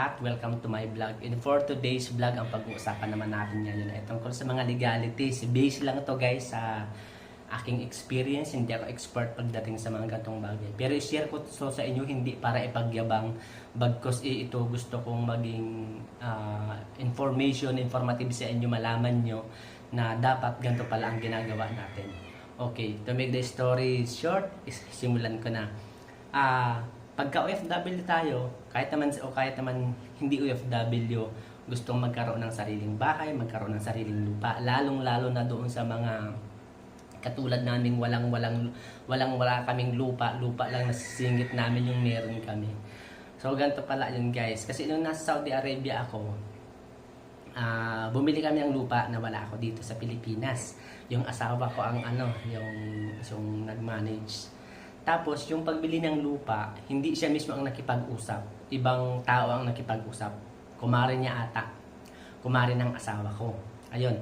lahat, welcome to my vlog. And for today's vlog, ang pag-uusapan naman natin ngayon ay tungkol sa mga legalities. Base lang to guys sa aking experience. Hindi ako expert pagdating sa mga gantong bagay. Pero i-share ko to sa inyo hindi para ipagyabang. Bagkos eh, ito gusto kong maging ah, information, informative sa inyo, malaman nyo na dapat ganito pala ang ginagawa natin. Okay, to make the story short, simulan ko na. Ah, pagka OFW tayo, kahit naman o kahit naman hindi OFW, gustong magkaroon ng sariling bahay, magkaroon ng sariling lupa, lalong-lalo na doon sa mga katulad naming walang-walang walang-wala kaming lupa, lupa lang nasisingit namin yung meron kami. So ganito pala yun guys. Kasi nung nasa Saudi Arabia ako, ah bumili kami ng lupa na wala ako dito sa Pilipinas. Yung asawa ko ang ano, yung yung nag-manage. Tapos yung pagbili ng lupa, hindi siya mismo ang nakipag-usap. Ibang tao ang nakipag-usap. Kumare niya ata. Kumare ng asawa ko. Ayun.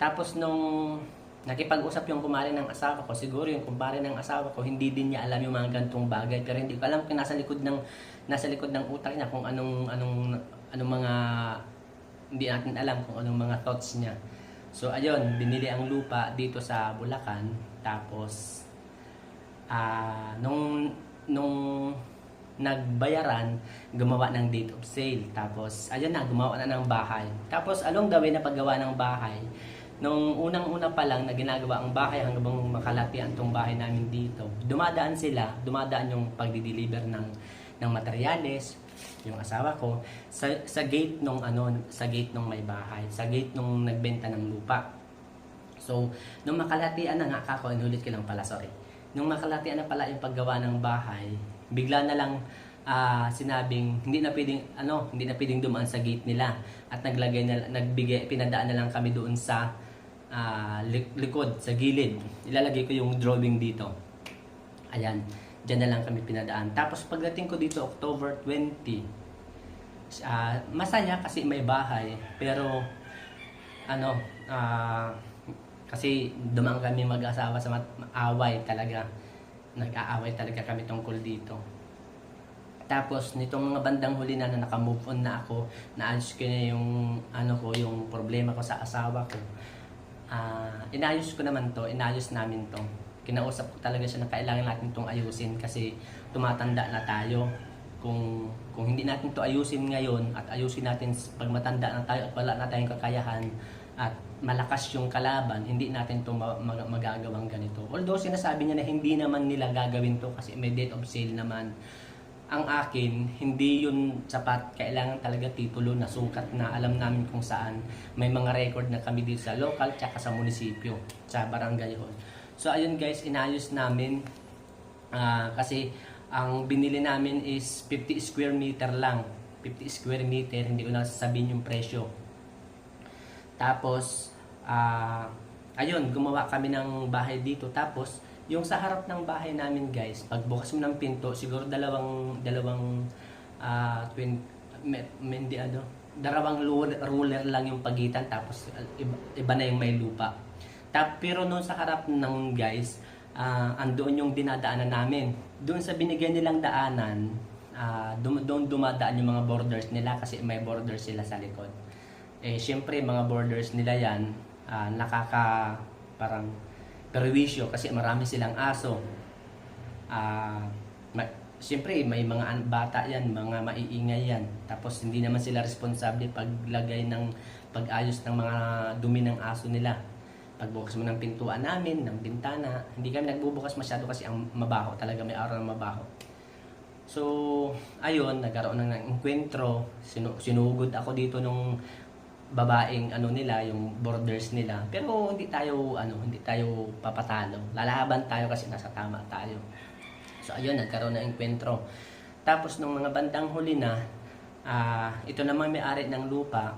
Tapos nung nakipag-usap yung kumare ng asawa ko, siguro yung kumare ng asawa ko, hindi din niya alam yung mga gantong bagay. Pero hindi ko alam kung nasa likod ng nasa likod ng utak niya kung anong anong anong mga hindi natin alam kung anong mga thoughts niya. So ayun, binili ang lupa dito sa Bulacan. Tapos ah nung nung nagbayaran, gumawa ng date of sale. Tapos, ayun na, gumawa na ng bahay. Tapos, along the way na paggawa ng bahay, nung unang-una pa lang na ginagawa ang bahay hanggang makalati ang tong bahay namin dito, dumadaan sila, dumadaan yung pagdi-deliver ng, ng materyales, yung asawa ko, sa, sa gate nung ano, sa gate nung may bahay, sa gate nung nagbenta ng lupa. So, nung makalatian na nga ako, inulit ko lang pala, sorry. Nung makalatian na pala yung paggawa ng bahay, bigla na lang ah, sinabing hindi na pwedeng ano, hindi na pwedeng dumaan sa gate nila at naglagay na nagbigay pinadaan na lang kami doon sa lik- likod sa gilid. Ilalagay ko yung drawing dito. Ayan, diyan na lang kami pinadaan. Tapos pagdating ko dito October 20, ah, masaya kasi may bahay, pero ano, ah, kasi dumaan kami mag-asawa sa away talaga. Nag-aaway talaga kami tungkol dito. Tapos nitong mga bandang huli na, na naka-move on na ako, naayos ko na yung ano ko, yung problema ko sa asawa ko. Ah, inayos ko naman to, inayos namin to. Kinausap ko talaga siya na kailangan natin tong ayusin kasi tumatanda na tayo. Kung kung hindi natin to ayusin ngayon at ayusin natin pag matanda na tayo at wala na tayong kakayahan at malakas yung kalaban, hindi natin to ma- mag- magagawang ganito. Although sinasabi niya na hindi naman nila gagawin to kasi may date of sale naman ang akin, hindi yun sapat. Kailangan talaga titulo na sukat na alam namin kung saan. May mga record na kami dito sa local tsaka sa munisipyo, sa barangay hall. So ayun guys, inayos namin Ah, kasi ang binili namin is 50 square meter lang. 50 square meter, hindi ko na sasabihin yung presyo. Tapos, ah, ayun, gumawa kami ng bahay dito. Tapos, yung sa harap ng bahay namin guys, pagbukas mo ng pinto, siguro dalawang, dalawang, ah, twin, hindi ano, dalawang ruler, lang yung pagitan, tapos ah, iba, iba na yung may lupa. Tap, pero noon sa harap ng guys, ah, andoon yung dinadaanan namin. Doon sa binigyan nilang daanan, dum- doon dumadaan yung mga borders nila kasi may borders sila sa likod. Eh, syempre, mga borders nila yan, ah, nakaka, parang, perwisyo kasi marami silang aso. Ah, ma- Siyempre, may mga bata yan, mga maiingay yan. Tapos, hindi naman sila responsable paglagay ng pag-ayos ng mga dumi ng aso nila. Pagbukas mo ng pintuan namin, ng bintana, hindi kami nagbubukas masyado kasi ang mabaho, talaga may aura ng mabaho. So, ayun, nagkaroon ng enkwentro, sinu- sinugod ako dito nung babaeng ano nila, yung borders nila. Pero hindi tayo ano, hindi tayo papatalo. Lalaban tayo kasi nasa tama tayo. So ayun, nagkaroon ng enkwentro. Tapos nung mga bandang huli na, ah, ito naman may-ari ng lupa,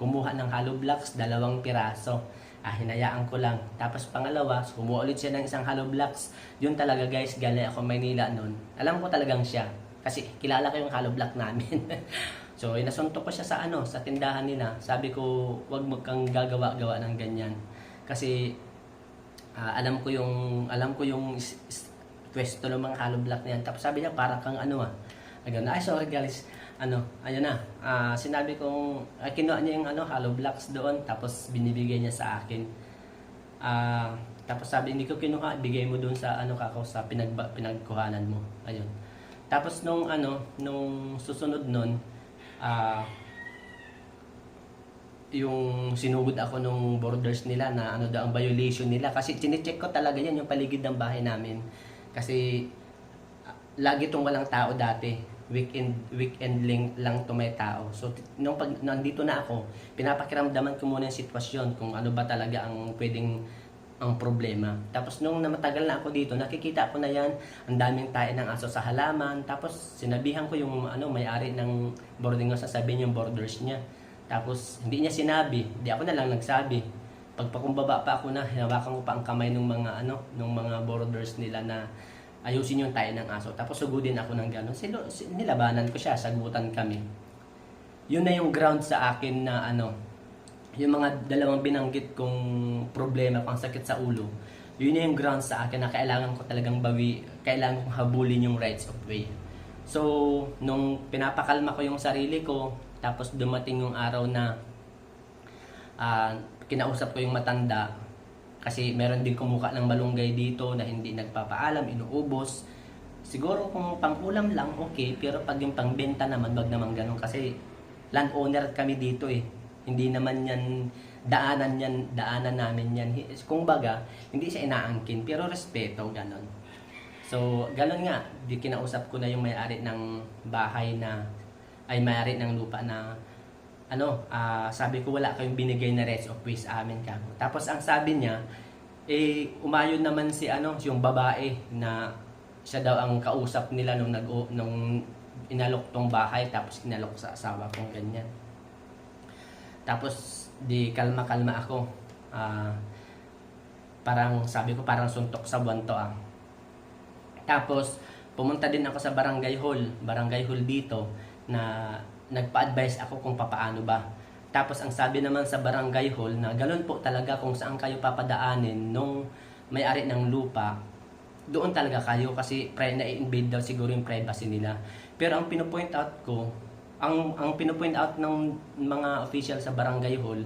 kumuha ng hollow blocks, dalawang piraso. Ah, hinayaan ko lang. Tapos pangalawa, kumuha ulit siya ng isang hollow blocks. Yun talaga guys, galing ako Maynila noon. Alam ko talagang siya. Kasi kilala ko yung hollow block namin. so, inasuntok ko siya sa ano, sa tindahan nila. Sabi ko, wag mo kang gagawa-gawa ng ganyan. Kasi ah, alam ko yung alam ko yung pwesto ng mga hollow block na yan. Tapos sabi niya, para kang ano ah. Nagano, ay sorry guys, ano, ayun na. Ah, sinabi kong ah, kinuha niya yung ano, hollow blocks doon tapos binibigay niya sa akin. Ah, tapos sabi hindi ko kinuha, bigay mo doon sa ano kako sa pinagba, pinagkuhanan mo. Ayun. Tapos nung ano, nung susunod nun, ah yung sinugod ako nung borders nila na ano daw ang violation nila. Kasi chinecheck ko talaga yan yung paligid ng bahay namin. Kasi ah, lagi tong walang tao dati. Weekend weekend link lang to may tao. So nung pag nandito na ako pinapakiramdaman ko muna yung sitwasyon kung ano ba talaga ang pwedeng ang problema tapos nung namatagal na ako dito nakikita ko na yan ang daming tayo ng aso sa halaman tapos sinabihan ko yung ano may-ari ng boarding house sasabihin yung borders niya tapos hindi niya sinabi, di ako na lang nagsabi. Pagpakumbaba pa ako na, hinawakan ko pa ang kamay ng mga ano, ng mga borders nila na ayusin yung tayo ng aso. Tapos sugudin ako ng gano'n. Silo, si- nilabanan ko siya, sagutan kami. Yun na yung ground sa akin na ano, yung mga dalawang binanggit kong problema, kung sakit sa ulo, yun yung ground sa akin na kailangan ko talagang bawi, kailangan kong habulin yung rights of way. So, nung pinapakalma ko yung sarili ko, tapos dumating yung araw na ah, kinausap ko yung matanda, kasi meron din kumuha ng malunggay dito na hindi nagpapaalam, inuubos. Siguro kung pang-ulam lang, okay. Pero pag yung pang-benta naman, wag naman ganun. Kasi landowner kami dito eh. Hindi naman yan, daanan yan, daanan namin yan. Kung baga, hindi siya inaangkin. Pero respeto, ganun. So, ganun nga. Di kinausap ko na yung may-ari ng bahay na, ay may-ari ng lupa na, ano, ah, sabi ko wala kayong binigay na rights of way amin kako. Tapos ang sabi niya, eh, umayon naman si ano, yung babae na siya daw ang kausap nila nung nag nung inalok tong bahay tapos inalok sa asawa kong ganyan. Tapos di kalma-kalma ako. Ah, parang sabi ko parang suntok sa buwan to ah. Tapos pumunta din ako sa barangay hall, barangay hall dito na nagpa-advise ako kung papaano ba. Tapos ang sabi naman sa barangay hall na ganun po talaga kung saan kayo papadaanin nung may-ari ng lupa, doon talaga kayo kasi pri- na-invade daw siguro yung privacy nila. Pero ang pinopoint out ko, ang ang pinopoint out ng mga official sa barangay hall,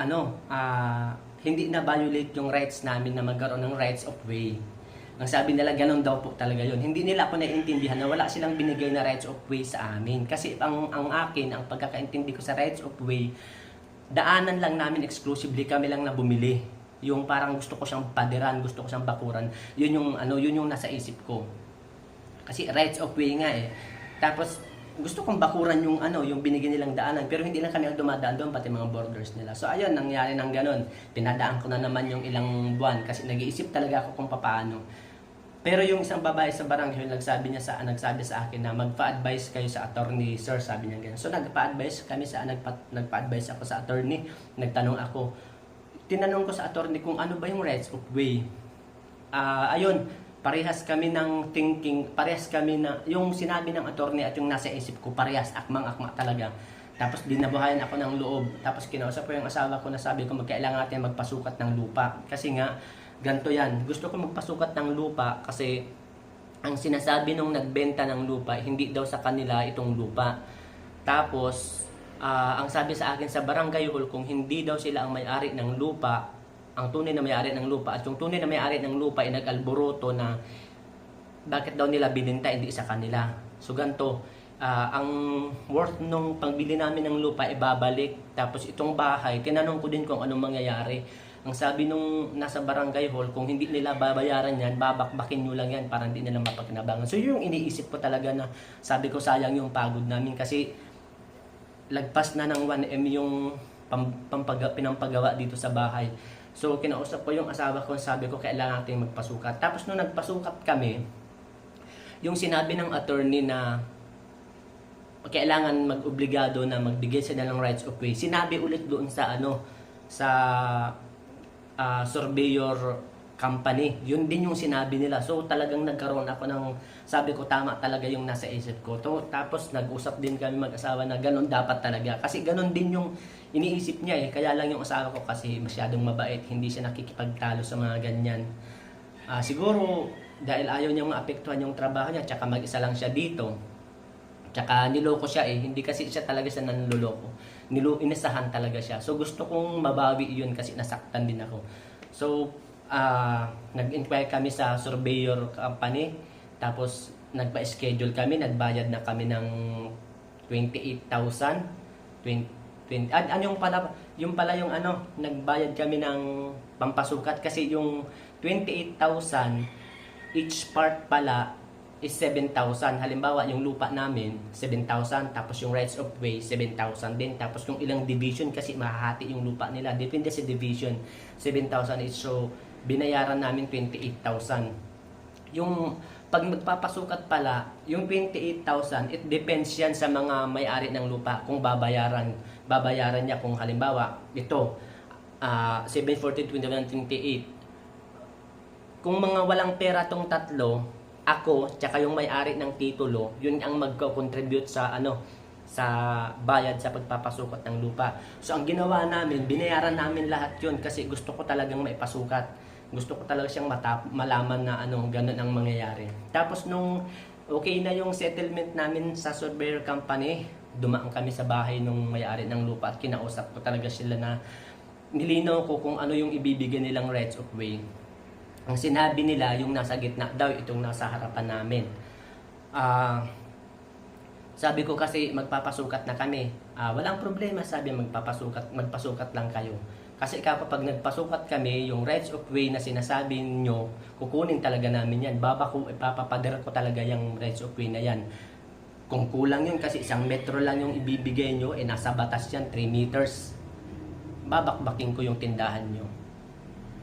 ano, ah, hindi na violate yung rights namin na magkaroon ng rights of way. Ang sabi nila, ganun daw po talaga yun. Hindi nila ako naiintindihan na wala silang binigay na rights of way sa amin. Kasi ang, ang akin, ang pagkakaintindi ko sa rights of way, daanan lang namin exclusively, kami lang na bumili. Yung parang gusto ko siyang padiran, gusto ko siyang bakuran. Yun yung, ano, yun yung nasa isip ko. Kasi rights of way nga eh. Tapos, gusto kong bakuran yung ano, yung binigyan nilang daanan. Pero hindi lang kami ang dumadaan doon, pati mga borders nila. So, ayun, nangyari ng ganun. Pinadaan ko na naman yung ilang buwan kasi nag-iisip talaga ako kung paano. Pero yung isang babae sa barangay, nagsabi niya sa nagsabi sa akin na magpa-advise kayo sa attorney, sir, sabi niya ganyan. So nagpa-advise kami sa nagpa, nagpa-advise ako sa attorney. Nagtanong ako. Tinanong ko sa attorney kung ano ba yung rights of way. Ah, ayun, parehas kami ng thinking, parehas kami na yung sinabi ng attorney at yung nasa isip ko, parehas akmang-akma talaga. Tapos dinabuhayan ako ng loob. Tapos kinausap ko yung asawa ko na sabi ko magkailangan natin magpasukat ng lupa. Kasi nga, ganito yan. Gusto ko magpasukat ng lupa kasi ang sinasabi nung nagbenta ng lupa, hindi daw sa kanila itong lupa. Tapos, ah, ang sabi sa akin sa barangay hall, kung hindi daw sila ang may-ari ng lupa, ang tunay na may-ari ng lupa, at yung tunay na may-ari ng lupa ay nag-alboroto na bakit daw nila bininta, hindi sa kanila. So, ganito, ah, ang worth nung pangbili namin ng lupa ay babalik. Tapos itong bahay, tinanong ko din kung anong mangyayari. Ang sabi nung nasa barangay hall, kung hindi nila babayaran yan, babakbakin nyo lang yan para hindi nila mapagkinabangan. So yun yung iniisip ko talaga na sabi ko sayang yung pagod namin kasi lagpas na ng 1M yung pam, pampaga, pinampagawa dito sa bahay. So kinausap ko yung asawa ko, sabi ko kailangan natin magpasukat. Tapos nung nagpasukat kami, yung sinabi ng attorney na kailangan mag-obligado na magbigay sila ng rights of way. Sinabi ulit doon sa ano sa ah, surveyor company. Yun din yung sinabi nila. So talagang nagkaroon ako ng sabi ko tama talaga yung nasa isip ko. To, tapos nag-usap din kami mag-asawa na ganun dapat talaga. Kasi ganun din yung iniisip niya eh. Kaya lang yung asawa ko kasi masyadong mabait. Hindi siya nakikipagtalo sa mga ganyan. Ah, siguro dahil ayaw niya maapektuhan yung trabaho niya tsaka mag-isa lang siya dito. Tsaka niloko siya eh, hindi kasi siya talaga siya nanloloko. Nilo, inasahan talaga siya. So gusto kong mabawi yun kasi nasaktan din ako. So, ah nag-inquire kami sa surveyor company. Tapos, nagpa-schedule kami. Nagbayad na kami ng 28,000. 20, 20, an, an yung pala, yung pala yung ano, nagbayad kami ng pampasukat kasi yung 28,000 each part pala is 7,000. Halimbawa, yung lupa namin, 7,000. Tapos yung rights of way, 7,000 din. Tapos yung ilang division kasi mahahati yung lupa nila. Depende sa division, 7,000 each. So, binayaran namin 28,000. Yung pag magpapasukat pala, yung 28,000, it depends yan sa mga may-ari ng lupa kung babayaran babayaran niya kung halimbawa ito ah 740 21 28 kung mga walang pera tong tatlo ako tsaka yung may-ari ng titulo yun ang magko-contribute sa ano sa bayad sa pagpapasukat ng lupa. So ang ginawa namin binayaran namin lahat yun kasi gusto ko talagang maipasukat. Gusto ko talaga siyang mata- malaman na ano ganun ang mangyayari. Tapos nung okay na yung settlement namin sa surveyor company dumaan kami sa bahay nung may-ari ng lupa at kinausap ko talaga sila na nilinaw ko kung ano yung ibibigay nilang rights of way. Ang sinabi nila, yung nasa gitna daw, itong nasa harapan namin. Ah, sabi ko kasi magpapasukat na kami. Ah, walang problema, sabi magpapasukat, magpasukat lang kayo. Kasi kapag nagpasukat kami, yung rights of way na sinasabi nyo, kukunin talaga namin yan. Babako, ipapapader ko talaga yung rights of way na yan. Kung kulang yun kasi isang metro lang yung ibibigay nyo, eh nasa batas yan, 3 meters. Babakbaking ko yung tindahan nyo.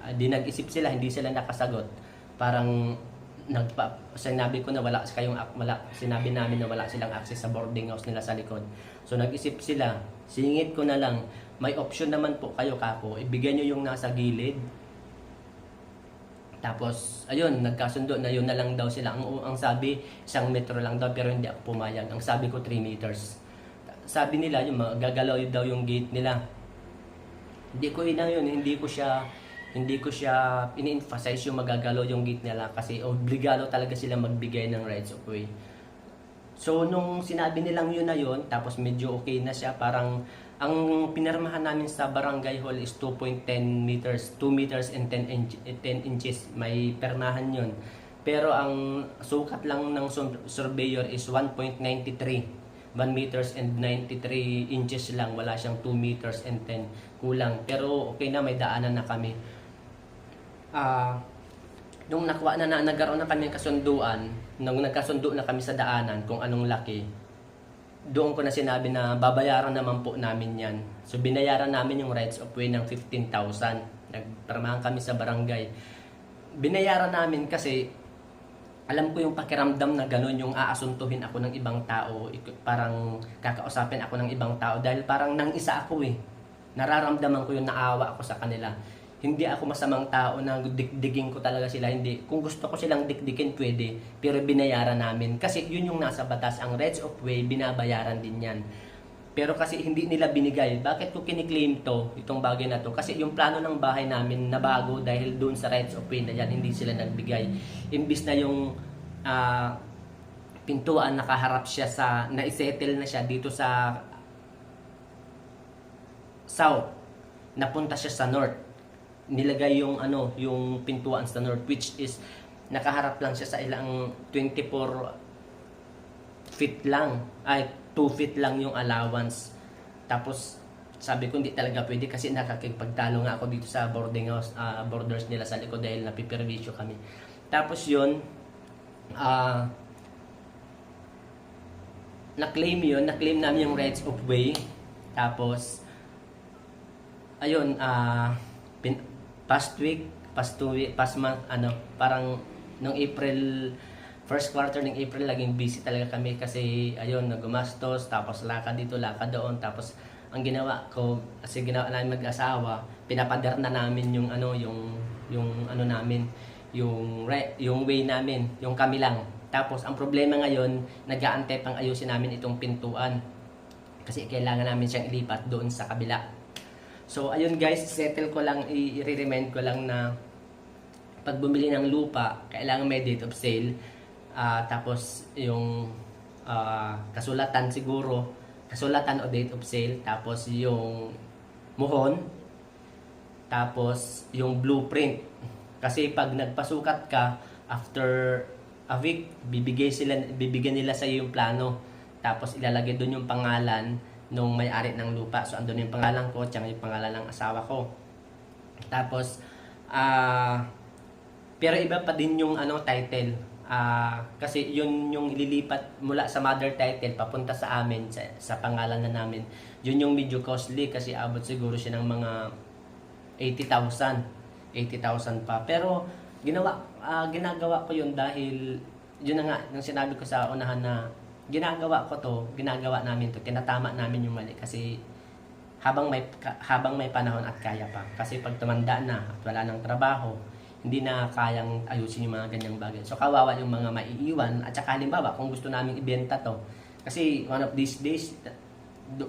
Ah, di nag-isip sila, hindi sila nakasagot. Parang nagpa sinabi ko na wala kayong wala sinabi namin na wala silang access sa boarding house nila sa likod. So nag-isip sila, singit ko na lang, may option naman po kayo kako, ibigay nyo yung nasa gilid. Tapos, ayun, nagkasundo na yun na lang daw sila. Ang, ang sabi, isang metro lang daw, pero hindi ako pumayag. Ang sabi ko, 3 meters. Sabi nila, yung gagalaw daw yung gate nila. Hindi ko ina yun, hindi ko siya hindi ko siya ini-emphasize yung magagalaw yung gate nila kasi obligado talaga sila magbigay ng rights of way. So, nung sinabi nilang yun na yun, tapos medyo okay na siya, parang ang pinirmahan namin sa barangay hall is 2.10 meters, 2 meters and 10, inch, 10 inches. May permahan yun. Pero ang sukat lang ng sur- surveyor is 1.93. 1 meters and 93 inches lang. Wala siyang 2 meters and 10 kulang. Pero okay na, may daanan na kami. Ah, nung nakuha na, na nagkaroon na kami ng kasunduan, nung nagkasundo na kami sa daanan kung anong laki, doon ko na sinabi na babayaran naman po namin yan. So binayaran namin yung rights of way ng 15,000. Nagparamahan kami sa barangay. Binayaran namin kasi alam ko yung pakiramdam na gano'n yung aasuntuhin ako ng ibang tao, parang kakausapin ako ng ibang tao dahil parang nang isa ako eh. Nararamdaman ko yung naawa ako sa kanila. Hindi ako masamang tao na dikdigin ko talaga sila. Hindi. Kung gusto ko silang dikdikin, pwede. Pero binayaran namin. Kasi yun yung nasa batas. Ang rights of way, binabayaran din yan. Pero kasi hindi nila binigay. Bakit ko kiniklaim to, itong bagay na to? Kasi yung plano ng bahay namin nabago dahil doon sa rights of way na yan, hindi sila nagbigay. Imbis na yung ah, pintuan nakaharap siya sa, na-settle na siya dito sa south. Napunta siya sa north. Nilagay yung ano, yung pintuan sa north which is nakaharap lang siya sa ilang 24 feet lang. Ay, 2 feet lang yung allowance. Tapos, sabi ko hindi talaga pwede kasi nakakipagtalo nga ako dito sa boarding house, ah, borders nila sa likod dahil napiperwisyo kami. Tapos yun, ah, na-claim yun, na-claim namin yung rights of way. Tapos, ayun, ah, pin- past week, past two week, past month, ano, parang nung April, first quarter ng April, laging busy talaga kami kasi, ayun, nagumastos, tapos lakad dito, lakad doon, tapos, ang ginawa ko, kasi ginawa namin mag-asawa, pinapader na namin yung, ano, yung, yung, ano namin, yung, re- yung way namin, yung kami lang. Tapos, ang problema ngayon, nag-aantay pang ayusin namin itong pintuan. Kasi kailangan namin siyang ilipat doon sa kabila. So, ayun guys, settle ko lang, i-remind ko lang na pag bumili ng lupa, kailangan may date of sale. Ah, tapos, yung ah, kasulatan siguro, kasulatan o date of sale, tapos yung muhon, tapos yung blueprint. Kasi pag nagpasukat ka, after a week, bibigay sila, bibigyan nila sa iyo yung plano. Tapos ilalagay doon yung pangalan nung may-ari ng lupa. So andun yung pangalan ko, tsaka yung pangalan ng asawa ko. Tapos, ah, pero iba pa din yung ano title. Ah, kasi yun yung ililipat mula sa mother title papunta sa amin sa, sa pangalan na namin. Yun yung medyo costly kasi abot siguro siya ng mga 80,000. 80,000 pa. Pero ginawa ah, ginagawa ko yun dahil yun na nga nung sinabi ko sa unahan na ginagawa ko to, ginagawa namin to, tinatama namin yung mali kasi habang may habang may panahon at kaya pa. Kasi pag tumanda na at wala nang trabaho, hindi na kayang ayusin yung mga ganyang bagay. So kawawa yung mga maiiwan at saka halimbawa kung gusto namin ibenta to. Kasi one of these days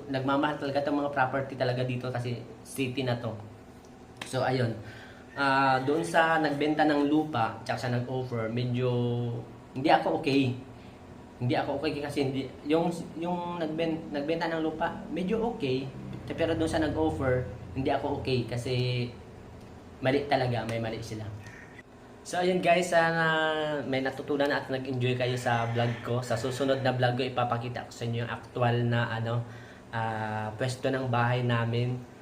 nagmamahal talaga itong mga property talaga dito kasi city na to. So ayun. Ah, doon sa nagbenta ng lupa, tsaka sa nag-offer, medyo hindi ako okay. Hindi ako okay kasi hindi yung yung nagben, nagbenta ng lupa, medyo okay. Pero doon sa nag-offer, hindi ako okay kasi mali talaga, may mali sila. So ayun guys, sana may natutunan at nag-enjoy kayo sa vlog ko. Sa susunod na vlog ko, ipapakita ko sa inyo yung actual na ano, ah, pwesto ng bahay namin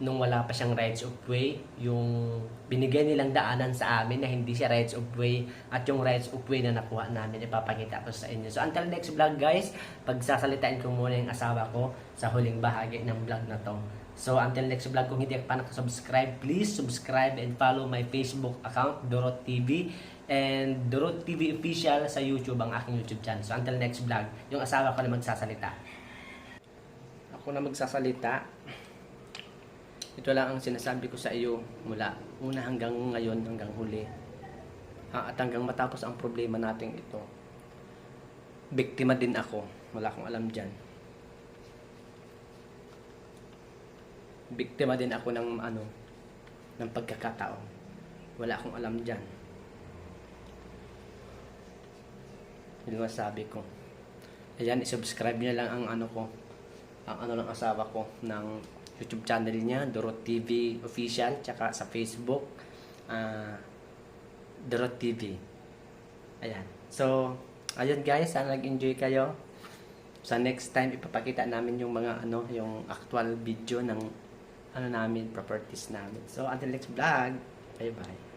nung wala pa siyang rights of way, yung binigay nilang daanan sa amin na hindi siya rights of way at yung rights of way na nakuha namin ipapakita ko sa inyo. So until next vlog guys, pagsasalitain ko muna yung asawa ko sa huling bahagi ng vlog na to. So until next vlog, kung hindi ka pa nakasubscribe, please subscribe and follow my Facebook account, Dorot TV and Dorot TV Official sa YouTube, ang aking YouTube channel. So until next vlog, yung asawa ko na magsasalita. Ako na magsasalita. Ito lang ang sinasabi ko sa iyo mula una hanggang ngayon, hanggang huli. Ha, at hanggang matapos ang problema natin ito. Biktima din ako. Wala akong alam dyan. Biktima din ako ng ano, ng pagkakataon. Wala akong alam dyan. Yun ang sabi ko. Ayan, isubscribe niyo lang ang ano ko, ang ano ng asawa ko ng YouTube channel niya, Dorot TV Official, tsaka sa Facebook, ah Dorot TV. Ayan. So, ayun guys, sana nag-enjoy kayo. Sa next time, ipapakita namin yung mga ano, yung actual video ng ano namin, properties namin. So, until next vlog, bye-bye.